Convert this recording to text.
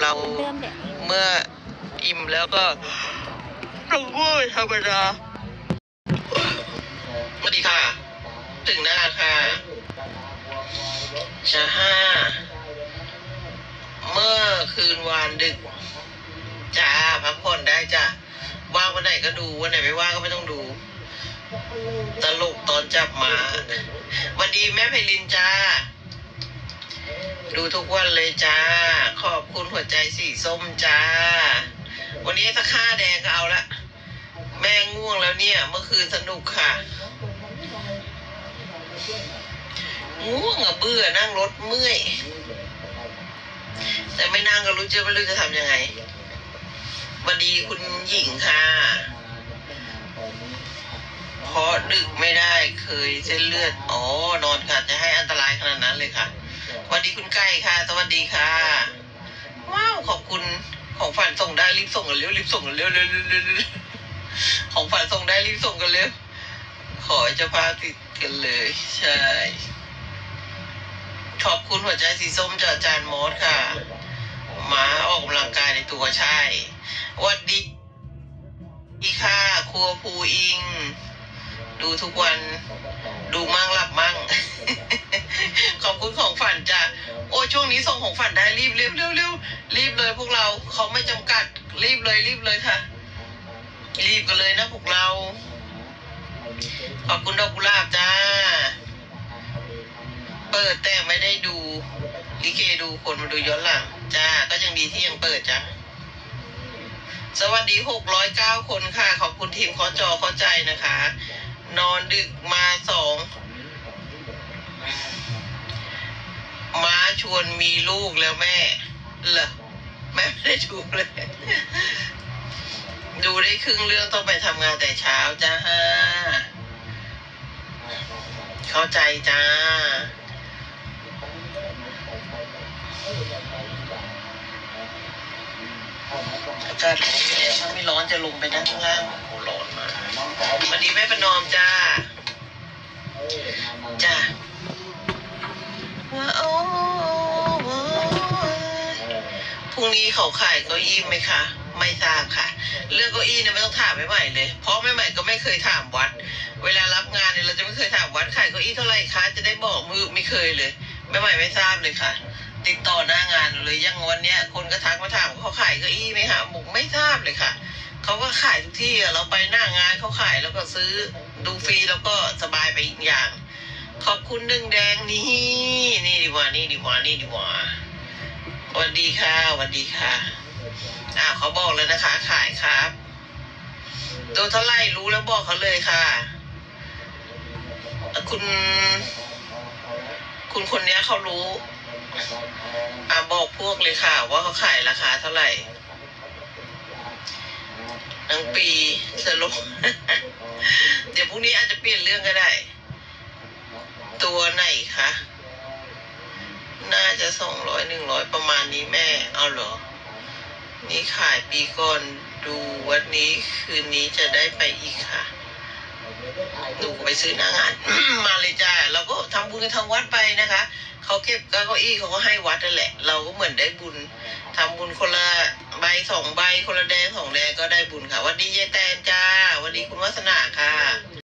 เราเมื่ออิ่มแล้วก็ต้องพูดธรรมดาสวัสดีค่ะ ถึงหน้าค่ะชาห้า เมื่อคืนวานดึกจ้าพักผ่อนได้จ้ะว่างวันไหนก็ดูวันไหนไม่ว่างก็ไม่ต้องดู ตลกตอนจับหมาสวันดีแม่ไพลินจ้า ดูทุกวันเลยจ้า ขอบคุณหัวใจสีส้มจ้า วันนี้ถ้าค่าแดงก็เอาละ แม่ง่วงแล้วเนี่ย เมื่อคืนสนุกค่ะ ง่วงอะเบื่อนั่งรถเมื่อย แต่ไม่นั่งก็รู้จะไม่รู้จะทำยังไงวัสดีคุณหญิงค่ะ เพราะดึกไม่ได้เคยเส้นเลือด อ๋อนอนค่ะ จะให้อันตรายขนาดนั้นเลยค่ะ สวัสดีคุณไก่ค่ะ สวัสดีค่ะ ว้าว ขอบคุณของฝันส่งได้รีบส่งกันเร็วรีบส่งกันเร็วเร็วเร็วเร็วเร็วของฝันส่งได้รีบส่งกันเร็วขอจะพาติดกันเลย ใช่ขอบคุณหัวใจสีส้มจากอาจารย์มอสค่ะหมาออกกำลังกายในตัวใช่สวัสดีอีค่ะ ครัวภูอิง ดูทุกวัน ดูมั่งหลับมั่ง ขอบคุณของฝันจ้ะโอ้ช่วงนี้ส่งของฝันได้รีบเร็วเร็วเร็วรีบเลยพวกเราเขาไม่จำกัดรีบเลยรีบเลยค่ะ รีบกันเลยนะพวกเรา ขอบคุณดอกกุหลาบจ้า เปิดแต่ไม่ได้ดูลิเกดูคนมาดูย้อนหลังจ้า ก็ยังดีที่ยังเปิดจ้าสวัสดีหกร้อยเก้าคนค่ะ ขอบคุณทีมขอจอเข้าใจนะคะ นอนดึกมาสอง วนมีลูกแล้วแม่เหรอแม่ไม่ได้ดูเลย ดูได้ครึ่งเรื่องต้องไปทำงานแต่เช้าจ้าฮะเข้าใจจ้า อากาศร้อนอยู่แล้วถ้าไม่ร้อนจะลงไปนั่งข้างล่างโอ้ร้อนมากสวัสดีแม่ประนอมจ้า พรุ่งนี้เขาขายเก้าอี้ไหมคะ ไม่ทราบค่ะ เรื่องเก้าอี้เนี่ยไม่ต้องถามไม่ใหม่เลย เพราะไม่ใหม่ก็ไม่เคยถามวัด เวลารับงานเนี่ยเราจะไม่เคยถามวัดขายเก้าอี้เท่าไหร่คะจะได้บอกมือไม่เคยเลยไม่ใหม่ไม่ทราบเลยค่ะ ติดต่อหน้างานเลยยังวันเนี้ยคนก็ทักมาถามเขาขายเก้าอี้ไหมคะบุกไม่ทราบเลยค่ะเขาก็ขายทุกที่เราไปหน้างานเขาขายแล้วก็ซื้อดูฟรีแล้วก็สบายไปอีกอย่าง ขอบคุณหนึ่งแดงนี่นี่ดีกว่านี่ดีกว่านี่ดีกว่า วัสดีค่ะวัสดีค่ะ อ่าเขาบอกเลยนะคะ ขายครับตัวเท่าไหร่รู้แล้วบอกเขาเลยค่ะ คุณ คุณคนนี้เขารู้ อ่าบอกพวกเลยค่ะ ว่าเขาขายราคาเท่าไหร่นังปีสรุปเดี๋ยวพรุ่งนี้อาจจะเปลี่ยนเรื่องก็ได้ ตัวไหนคะ น่าจะสองร้อยหนึ่งร้อยประมาณนี้แม่ เอาเหรอ นี่ขายปีก่อนดูวันนี้คืนนี้จะได้ไปอีกค่ะ หนูไปซื้อหน้างาน มาเลยจ้าเราก็ทำบุญกันทางวัดไปนะคะเขาเก็บเก้าอี้เขาก็ให้วัดนั่นแหละ เราก็เหมือนได้บุญทำบุญคนละใบสองใบคนละแดงสองแดงก็ได้บุญค่ะวันดีเยายแตนจ้าวันดีคุณวัฒนาค่ะ